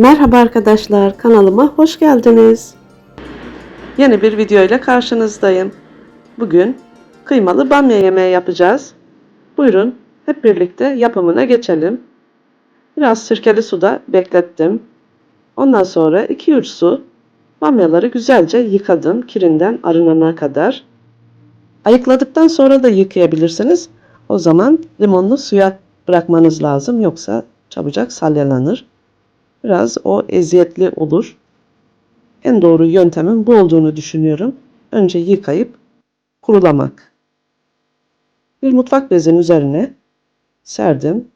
Merhaba arkadaşlar, kanalıma hoş geldiniz. Yeni bir video ile karşınızdayım. Bugün kıymalı bamya yemeği yapacağız. Buyurun hep birlikte yapımına geçelim. Biraz sirkeli suda beklettim. Ondan sonra 2-3 su bamyaları güzelce yıkadım kirinden arınana kadar. Ayıkladıktan sonra da yıkayabilirsiniz. O zaman limonlu suya bırakmanız lazım yoksa çabucak salyalanır. Biraz o eziyetli olur. En doğru yöntemin bu olduğunu düşünüyorum. Önce yıkayıp kurulamak. Bir mutfak bezinin üzerine serdim.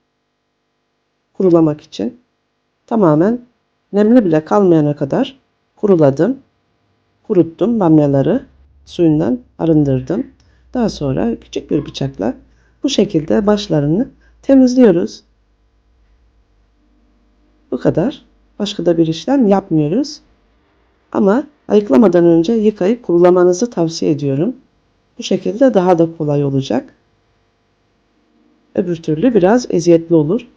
Kurulamak için. Tamamen nemli bile kalmayana kadar kuruladım. Kuruttum bamyaları. Suyundan arındırdım. Daha sonra küçük bir bıçakla bu şekilde başlarını temizliyoruz. Bu kadar. Başka da bir işlem yapmıyoruz. Ama ayıklamadan önce yıkayıp kurulamanızı tavsiye ediyorum. Bu şekilde daha da kolay olacak. Öbür türlü biraz eziyetli olur.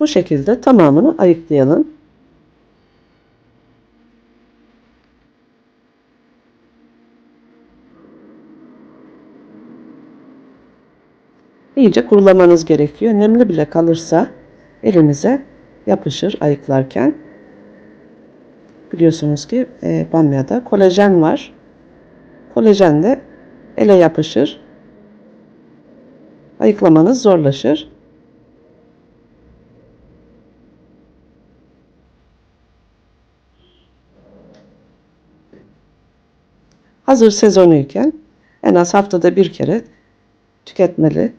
Bu şekilde tamamını ayıklayalım. İyice kurulamanız gerekiyor. Nemli bile kalırsa elinize yapışır ayıklarken. Biliyorsunuz ki e, bamyada kolajen var. Kolajen de ele yapışır. Ayıklamanız zorlaşır. Hazır sezonuyken en az haftada bir kere tüketmeli.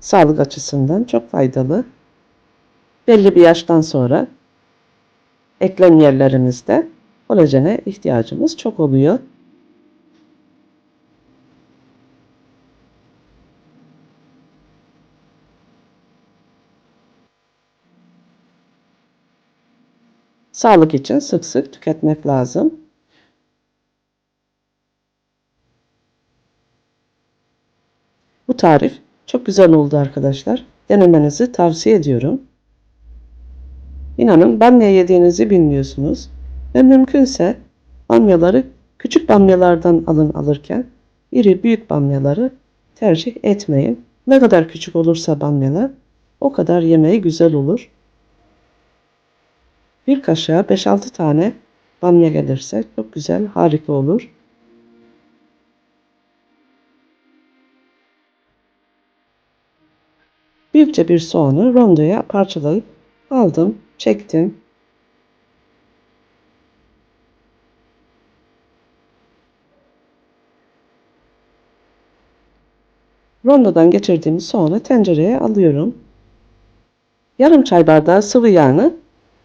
Sağlık açısından çok faydalı. Belli bir yaştan sonra eklem yerlerimizde kolajene ihtiyacımız çok oluyor. Sağlık için sık sık tüketmek lazım. Bu tarif çok güzel oldu arkadaşlar. Denemenizi tavsiye ediyorum. İnanın bamya yediğinizi bilmiyorsunuz. Ve mümkünse bamyaları küçük bamyalardan alın alırken iri büyük bamyaları tercih etmeyin. Ne kadar küçük olursa bamyalar o kadar yemeği güzel olur. Bir kaşığa 5-6 tane bamya gelirse çok güzel harika olur. Büyükçe bir soğanı rondoya parçalayıp aldım, çektim. Rondodan geçirdiğim soğanı tencereye alıyorum. Yarım çay bardağı sıvı yağını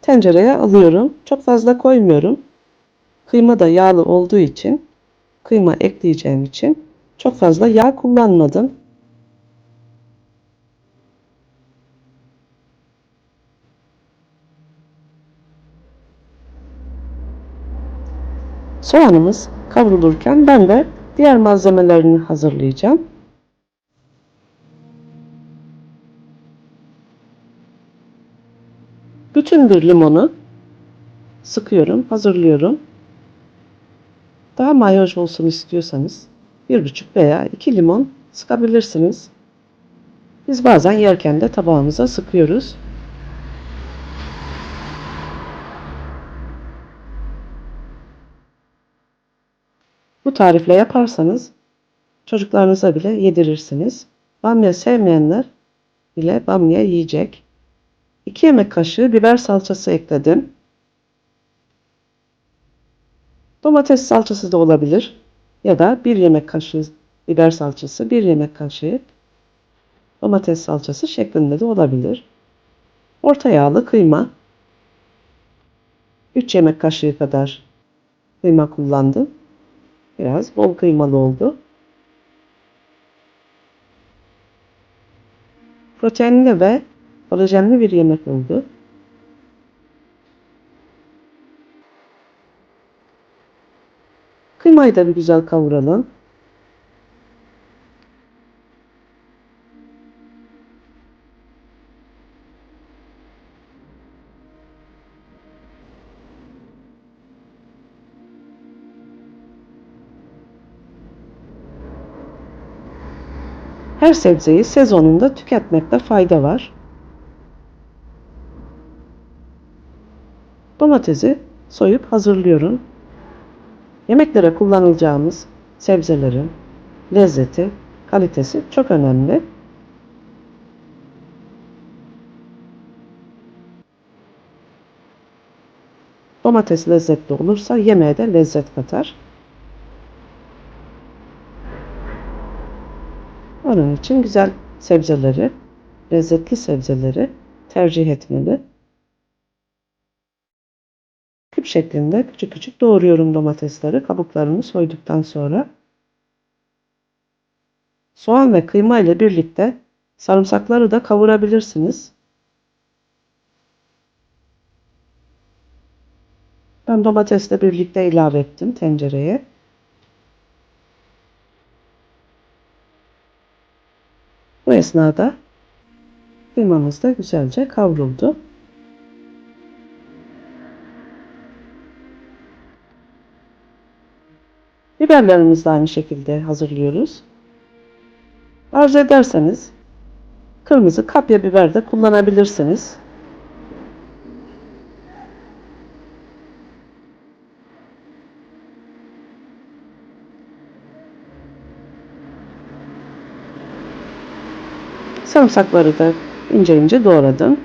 tencereye alıyorum. Çok fazla koymuyorum. Kıyma da yağlı olduğu için, kıyma ekleyeceğim için çok fazla yağ kullanmadım. Soğanımız kavrulurken ben de diğer malzemelerini hazırlayacağım. Bütün bir limonu sıkıyorum, hazırlıyorum. Daha mayhoş olsun istiyorsanız bir buçuk veya iki limon sıkabilirsiniz. Biz bazen yerken de tabağımıza sıkıyoruz. Bu tarifle yaparsanız çocuklarınıza bile yedirirsiniz. Bamya sevmeyenler bile bamya yiyecek. 2 yemek kaşığı biber salçası ekledim. Domates salçası da olabilir. Ya da 1 yemek kaşığı biber salçası, 1 yemek kaşığı domates salçası şeklinde de olabilir. Orta yağlı kıyma. 3 yemek kaşığı kadar kıyma kullandım. Biraz bol kıymalı oldu. Proteinli ve kolajenli bir yemek oldu. Kıymayı da bir güzel kavuralım. Her sebzeyi sezonunda tüketmekte fayda var. Domatesi soyup hazırlıyorum. Yemeklere kullanılacağımız sebzelerin lezzeti, kalitesi çok önemli. Domates lezzetli olursa yemeğe de lezzet katar. Onun için güzel sebzeleri, lezzetli sebzeleri tercih etmeli. Küp şeklinde küçük küçük doğruyorum domatesleri kabuklarını soyduktan sonra. Soğan ve kıyma ile birlikte sarımsakları da kavurabilirsiniz. Ben domatesle birlikte ilave ettim tencereye. Bu esnada kıymamız da güzelce kavruldu. Biberlerimizi de aynı şekilde hazırlıyoruz. Arzu ederseniz kırmızı kapya biber de kullanabilirsiniz. Sarımsakları da ince ince doğradım.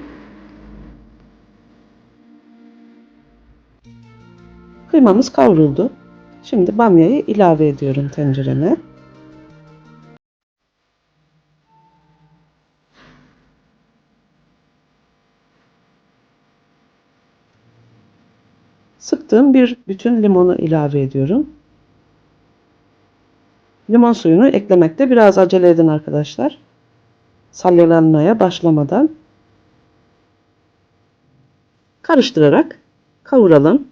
Kıymamız kavruldu. Şimdi bamyayı ilave ediyorum tencereme. Sıktığım bir bütün limonu ilave ediyorum. Limon suyunu eklemekte biraz acele edin arkadaşlar. Salyalanmaya başlamadan karıştırarak kavuralım.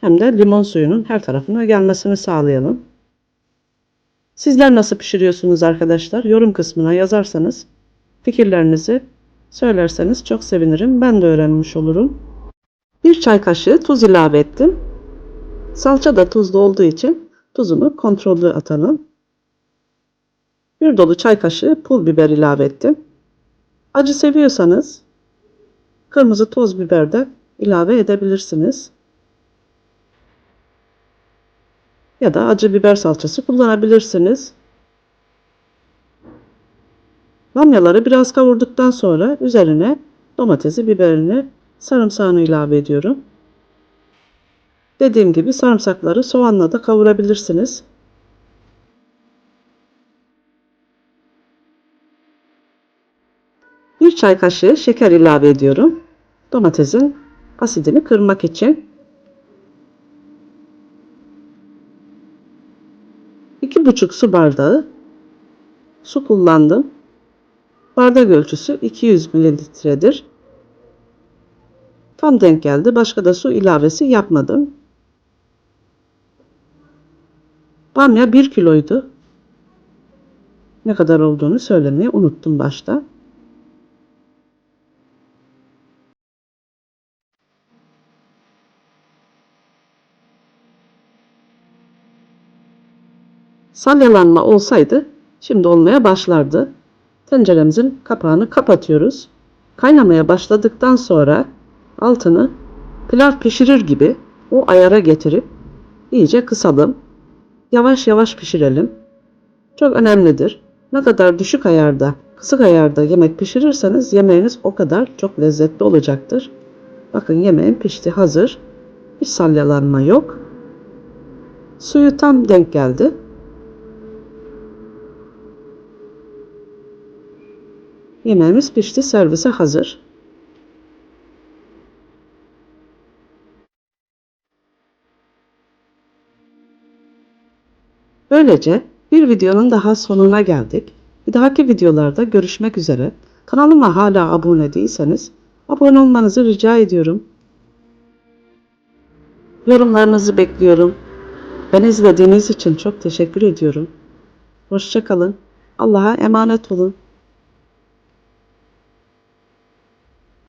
Hem de limon suyunun her tarafına gelmesini sağlayalım. Sizler nasıl pişiriyorsunuz arkadaşlar? Yorum kısmına yazarsanız fikirlerinizi söylerseniz çok sevinirim. Ben de öğrenmiş olurum. Bir çay kaşığı tuz ilave ettim. Salça da tuzlu olduğu için tuzunu kontrollü atalım. Bir dolu çay kaşığı pul biber ilave ettim. Acı seviyorsanız kırmızı toz biber de ilave edebilirsiniz. Ya da acı biber salçası kullanabilirsiniz. Bamyaları biraz kavurduktan sonra üzerine domatesi, biberini, sarımsağını ilave ediyorum. Dediğim gibi sarımsakları soğanla da kavurabilirsiniz. Bir çay kaşığı şeker ilave ediyorum. Domatesin asidini kırmak için. 2,5 su bardağı su kullandım. Bardak ölçüsü 200 mililitredir. Tam denk geldi. Başka da su ilavesi yapmadım. Bamya 1 kiloydu. Ne kadar olduğunu söylemeyi unuttum başta. Salyalanma olsaydı şimdi olmaya başlardı. Tenceremizin kapağını kapatıyoruz. Kaynamaya başladıktan sonra altını pilav pişirir gibi o ayara getirip iyice kısalım. Yavaş yavaş pişirelim. Çok önemlidir. Ne kadar düşük ayarda, kısık ayarda yemek pişirirseniz yemeğiniz o kadar çok lezzetli olacaktır. Bakın yemeğim pişti hazır. Hiç salyalanma yok. Suyu tam denk geldi. Yemeğimiz pişti, servise hazır. Böylece bir videonun daha sonuna geldik. Bir dahaki videolarda görüşmek üzere. Kanalıma hala abone değilseniz abone olmanızı rica ediyorum. Yorumlarınızı bekliyorum. Beni izlediğiniz için çok teşekkür ediyorum. Hoşçakalın. Allah'a emanet olun.